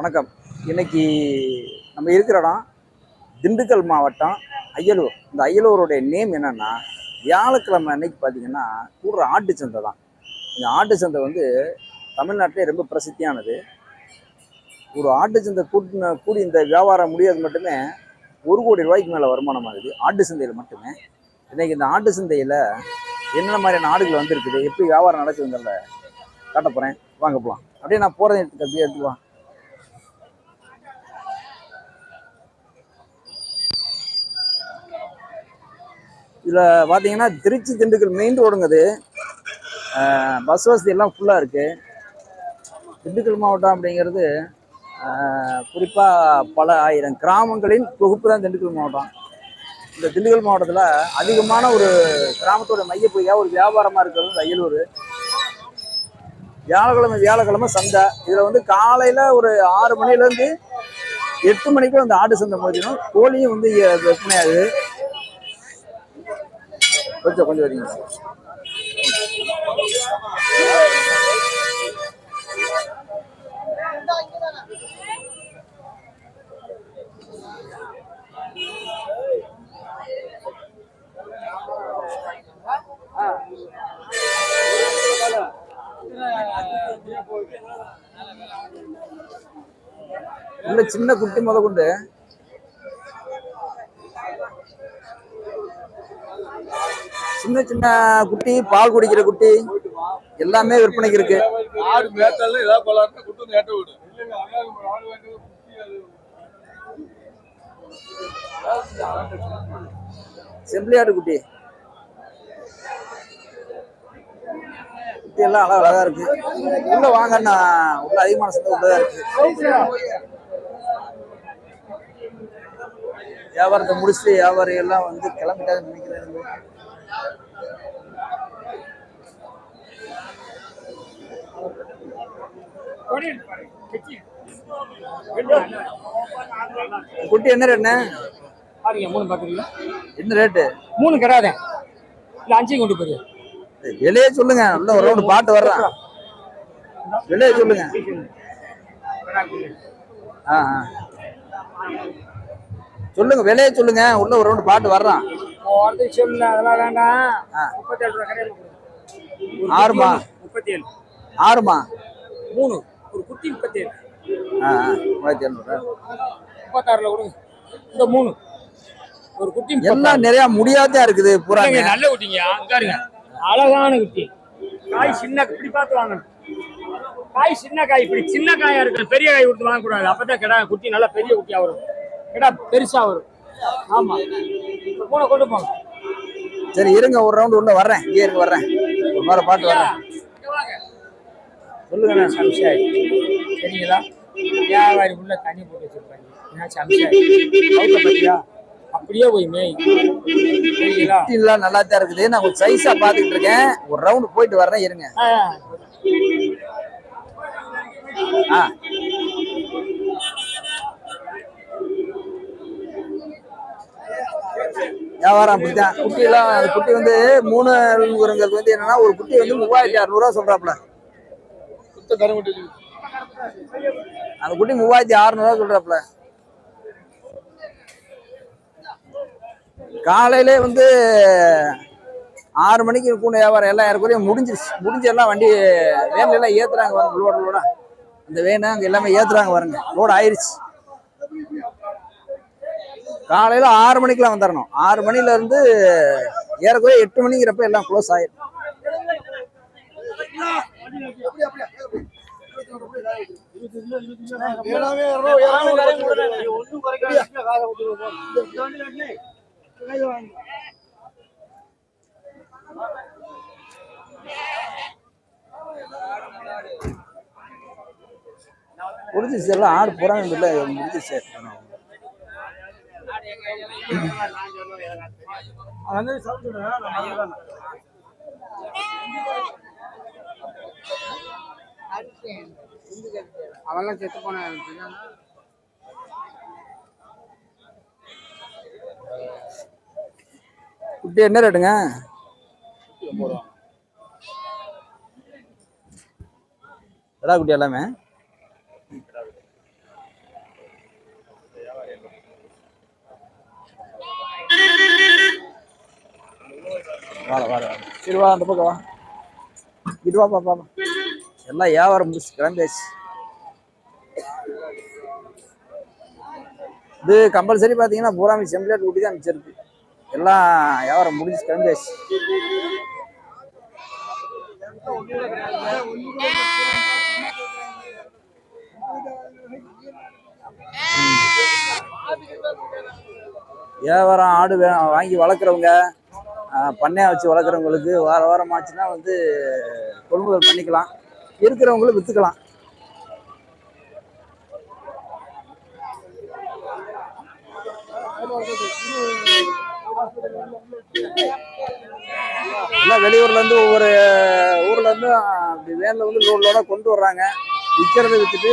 வணக்கம். இன்னைக்கு நம்ம இருக்கிற இடம் திண்டுக்கல் மாவட்டம் அய்யலூர். இந்த அய்யலூருடைய நேம் என்னென்னா வியாழக்கிழமை அன்னைக்கு பார்த்தீங்கன்னா கூடுற ஆட்டு சந்தை தான். இந்த ஆட்டு சந்தை வந்து தமிழ்நாட்டிலே ரொம்ப பிரசித்தியானது. ஒரு ஆட்டு சந்தை கூட்டின கூடி இந்த வியாபாரம் முடியாது மட்டுமே ஒரு கோடி ரூபாய்க்கு மேலே வருமானம் ஆகுது. ஆட்டு சந்தையில் மட்டுமே. இன்றைக்கி இந்த ஆட்டு சந்தையில் என்னென்ன மாதிரியான ஆடுகள் வந்திருக்குது? எப்படி வியாபாரம் நடக்குதுங்கிறத காட்ட போகிறேன் வாங்க போகலாம் அப்படியே நான் போகிறத எடுத்து அப்படியே எடுத்துக்கலாம். இதில் பார்த்தீங்கன்னா திருச்சி திண்டுக்கல் மெயின் ரோடுங்குது பஸ் வசதி எல்லாம் ஃபுல்லாக இருக்குது திண்டுக்கல் மாவட்டம் அப்படிங்கிறது குறிப்பாக பல ஆயிரம் கிராமங்களின் தொகுப்பு தான் திண்டுக்கல் மாவட்டம். இந்த திண்டுக்கல் மாவட்டத்தில் அதிகமான ஒரு கிராமத்தோட மையப்பகுதியாக ஒரு வியாபாரமாக இருக்கிறது அயலூர் வியாழக்கிழமை வியாழக்கிழமை சந்தை. இதில் வந்து காலையில் ஒரு ஆறு மணிலேருந்து எட்டு மணிக்கு அந்த ஆடு சந்தை முடிஞ்சிடும். கோழியும் வந்து விற்பனையாகுது. கொஞ்சம் கொஞ்சம் வரீங்க உள்ள சின்ன குட்டி முத கொண்டு சின்ன சின்ன குட்டி பால் குடிக்கிற குட்டி எல்லாமே விற்பனைக்கு இருக்கு. செம்பிளியாடு குட்டி குட்டி. எல்லாம் அழகா அழகா இருக்கு. உள்ள வாங்கண்ணா. உள்ள அதிகமான சந்தை உள்ளதா இருக்கு. வியாபாரத்தை முடிச்சுட்டு வியாபாரி எல்லாம் வந்து கிளம்பிட்டாங்க நினைக்கிறேன். குட்டி என்ன ரேட்ண்ணே பாருங்க மூணு பாக்குறீங்களா? என்ன ரேட்டு மூணு கிடாதேன் இல்ல அஞ்சையும் கொண்டு போயிரு. விலையே சொல்லுங்க. உள்ள ஒரு ரவுண்டு பாட்டு வர்றான் விலையை சொல்லுங்க. ஆ ஆ. சொல்லுங்க விலையை சொல்லுங்க. உள்ள ஒரு ரவுண்டு பாட்டு வர்றான் போறது சொல்லு. அதெல்லாம் வேண்டாம். முப்பத்தேழு ரூபா கடையில் ஆறுமா? முப்பத்தி ஏழு ஆறுமா? மூணு. ஒரு குட்டி முப்பத்தி ஏழு. ஆ மூவாயிரத்தி எழுநூறு முப்பத்தாறுல கொடுங்க. இந்த மூணு. ஒரு குட்டி எல்லாம் நிறைய முடியாதா இருக்குது? பூரா. நல்ல குட்டிங்க. அங்காருங்க அழகான குட்டி. காய் சின்ன இப்படி பார்த்து வாங்கணும். காய் சின்ன காய் இப்படி சின்ன காயா இருக்கு பெரிய காய் கொடுத்து வாங்கக்கூடாது. அப்பதான் கிடா குட்டி நல்லா பெரிய குட்டியா வரும். கிடா பெருசா வரும். ஆமா. இந்த மூணை கொண்டு போங்க. சரி இருங்க ஒரு ரவுண்டு உள்ள வர்றேன். இங்கே இருங்க வர்றேன். ஒரு மாதிரி பாட்டு வர்றேன். சொல்லுங்க சம்சாரி சரிங்களா வியாபாரி உள்ள தண்ணி போட்டு வச்சிருப்பாங்க. அப்படியே போய் மேய். சரிங்களா நல்லா தான் இருக்குது. நான் ஒரு சைஸா பாத்துக்கிட்டு இருக்கேன். ஒரு ரவுண்டு போயிட்டு வர்றேன் இருங்க. ஆ, வியாபாரம் அப்படித்தான். குட்டி எல்லாம் அந்த குட்டி வந்து மூணுங்கிறது வந்து என்னன்னா ஒரு குட்டி வந்து மூவாயிரத்தி அறுநூறுவா சொல்றாப்புல. அந்த குட்டி மூவாயிரத்தி அறுநூறுவா சொல்றாப்ல. காலையிலே வந்து ஆறு மணிக்கு கூட வியாபாரம் எல்லாம் ஏறக்குறைய முடிஞ்சிருச்சு. முடிஞ்சு எல்லாம் வண்டி வேன்ல எல்லாம் ஏத்துறாங்க பாருங்க லோட லோடா அந்த வேனை அங்கே எல்லாமே ஏத்துறாங்க பாருங்க லோடு ஆயிடுச்சு காலையில் ஆறு மணிக்கெல்லாம் வந்துடணும் ஆறு மணிலேருந்து ஏறக்குறைய எட்டு மணிங்கிறப்ப எல்லாம் க்ளோஸ் ஆயிடும் முடிஞ்சிருச்சு எல்லாம் ஆடு போறாங்க இல்லை முடிஞ்சிருச்சு அவெல்லாம் செத்து போன குட்டி என்ன ரேட்டுங்க எடா குட்டி எல்லாமே? வாடா வாடா சரி வா அந்த பக்கம் வா. இட்டு பாப்பா எல்லாம் வியாபாரம் முடிச்சு கிளம்பியாச்சு. இது கம்பல்சரி பார்த்தீங்கன்னா பூராமி செம்பிளேட் ஊட்டி தான் அமைச்சிருக்கு எல்லாம் வியாபாரம் முடிஞ்சு கிளம்பியாச்சு. வியாபாரம் ஆடு வாங்கி வளர்க்குறவங்க பண்ணையாக வச்சு வளர்க்குறவங்களுக்கு வார வாரம் ஆச்சுன்னா வந்து கொள்முதல் பண்ணிக்கலாம். இருக்கிறவங்களும் விற்றுக்கலாம் எல்லாம் வெளியூர்லேருந்து ஒவ்வொரு ஊர்லேருந்து அப்படி வேனில் வந்து லோட் கொண்டு வர்றாங்க. விற்கிறத விற்றுட்டு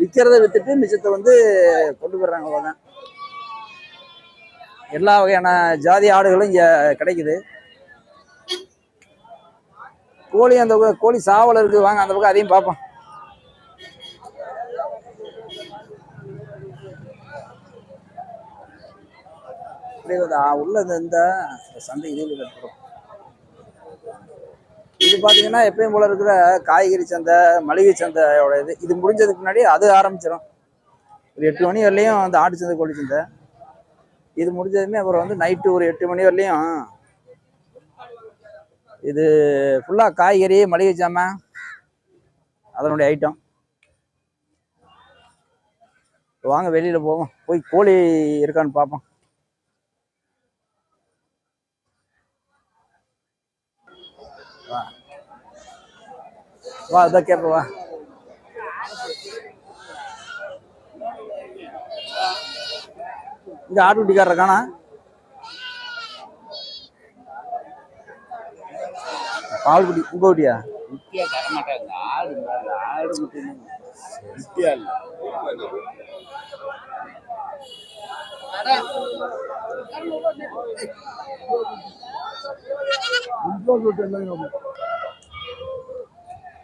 விற்கிறத விற்றுட்டு மிச்சத்தை வந்து கொண்டு போயிடுறாங்க. எல்லா வகையான ஜாதி ஆடுகளும் இங்கே கிடைக்குது. கோழி அந்த பக்கம் கோழி சாவல் இருக்குது வாங்க அந்த பக்கம் அதையும் பார்ப்போம். அப்படியே உள்ள இந்த சந்தை இது கட்டுறோம் இது பார்த்தீங்கன்னா எப்பயும் போல இருக்கிற காய்கறி சந்தை மளிகை சந்தையோட இது இது முடிஞ்சதுக்கு முன்னாடி அது ஆரம்பிச்சிடும் ஒரு எட்டு மணி வரலையும் அந்த ஆட்டு சந்தை கோழி சந்தை. இது முடிஞ்சதுமே அப்புறம் வந்து நைட்டு ஒரு எட்டு மணி வரலையும் இது ஃபுல்லாக காய்கறி மளிகை சாமான் அதனுடைய ஐட்டம் வாங்க வெளியில் போவோம். போய் கோழி இருக்கான்னு பார்ப்போம் வா. வா இதான் கேட்ப வா. இங்க ஆட்டுக்குட்டிக்காரர் இருக்கானா? பால் குடி உங்க குட்டியா தரமாட்டாங்க ஆடு ஆடு மட்டும் குட்டியா இல்ல?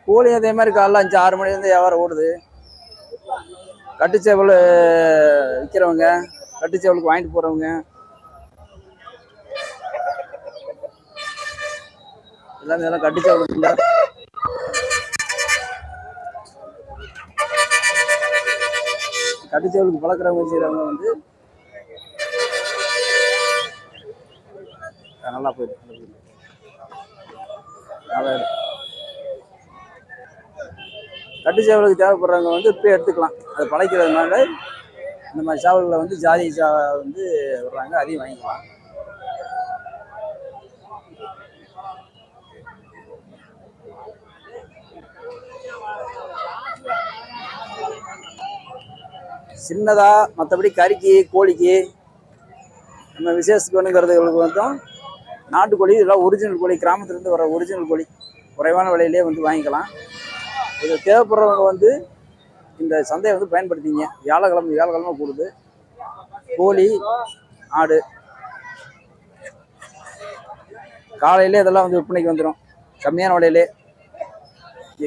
கோழி அதே மாதிரி காலைல அஞ்சு ஆறு மணிலேருந்து வியாபாரம் ஓடுது. கட்டுச்சேவல் விற்கிறவங்க கட்டுச்சேவலுக்கு வாங்கிட்டு போகிறவங்க எல்லாமே இதெல்லாம் கட்டிச்சா இல்லை கட்டிச்சவளுக்கு பழக்கிறவங்க செய்கிறவங்க வந்து நல்லா போயிடும் நல்லா கட்டு சேவலுக்கு தேவைப்படுறவங்க வந்து இப்போ எடுத்துக்கலாம். அது பழைக்கிறதுனால இந்த மாதிரி சேவல்களை வந்து ஜாதி சா வந்து விடுறாங்க அதையும் வாங்கிக்கலாம். சின்னதாக மற்றபடி கறிக்கு கோழிக்கு நம்ம விசேஷத்துக்கு வேணுங்கிறதுகளுக்கு வந்து நாட்டுக்கோழி இதெல்லாம் ஒரிஜினல் கோழி கிராமத்துலேருந்து வர ஒரிஜினல் கோழி. குறைவான விலையிலே வந்து வாங்கிக்கலாம். இது தேவைப்படுறவங்க வந்து இந்த சந்தையை வந்து பயன்படுத்திங்க. வியாழக்கிழமை வியாழக்கிழமை கூடுது. கோழி ஆடு. காலையிலே இதெல்லாம் வந்து விற்பனைக்கு வந்துடும் கம்மியான விலையிலே.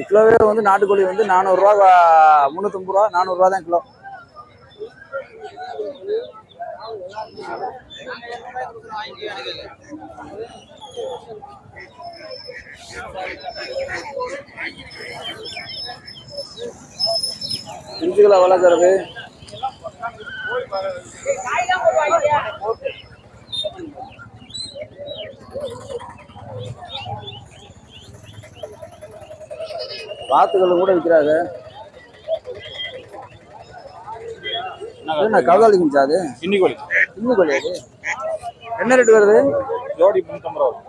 கிலோவே வந்து நாட்டுக்கோழி வந்து நானூறுரூவா முந்நூற்றம்பது ரூபா நானூறுரூவா தான் கிலோ. குஞ்சுகளை வளர்க்குறது வாத்துகள் கூட விற்கிறாங்க. என்ன கவுதாளி குஞ்சா அது? இன்னி கோழி இன்னும் கோழி அது? என்ன ரேட் வருது? ஜோடி முன்னூத்தம்பது ரூபா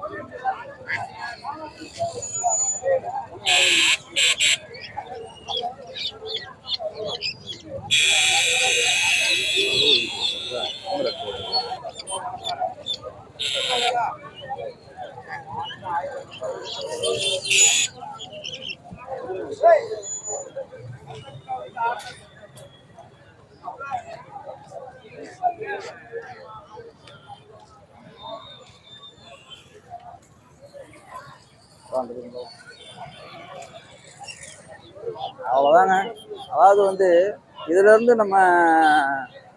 அவ்வளோதாங்க அதாவது வந்து இதிலேருந்து நம்ம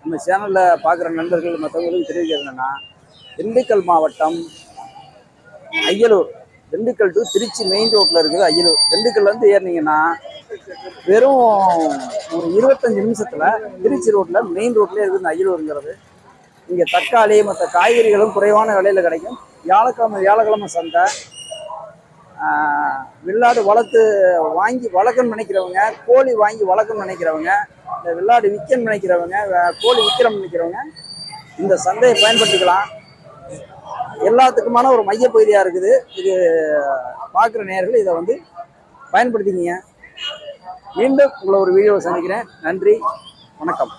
நம்ம சேனலில் பார்க்குற நண்பர்கள் மற்றவங்களுக்கு தெரிவிக்கிறது திண்டுக்கல் மாவட்டம் அய்யலூர் திண்டுக்கல் டு திருச்சி மெயின் ரோட்டில் இருக்குது அய்யலூர் திண்டுக்கல்லேருந்து ஏறினீங்கன்னா வெறும் ஒரு இருபத்தஞ்சு நிமிஷத்தில் திருச்சி ரோட்டில் மெயின் ரோட்லேயே இருக்குது அய்யலூருங்கிறது இங்கே தக்காளி மற்ற காய்கறிகளும் குறைவான விலையில் கிடைக்கும். வியாழக்கிழமை வியாழக்கிழமை சந்தை. வெள்ளாடு வளர்த்து வாங்கி வளர்க்கணும்னு நினைக்கிறவங்க கோழி வாங்கி வளர்க்கணும்னு நினைக்கிறவங்க இந்த வெள்ளாடு விற்கணும்னு நினைக்கிறவங்க கோழி விற்கிறோம்னு நினைக்கிறவங்க இந்த சந்தையை பயன்படுத்திக்கலாம். எல்லாத்துக்குமான ஒரு மையப்பகுதியாக இருக்குது. இது பார்க்குற நேர்கள் இதை வந்து பயன்படுத்திக்கிங்க. மீண்டும் உங்களை ஒரு வீடியோவை சந்திக்கிறேன். நன்றி. வணக்கம்.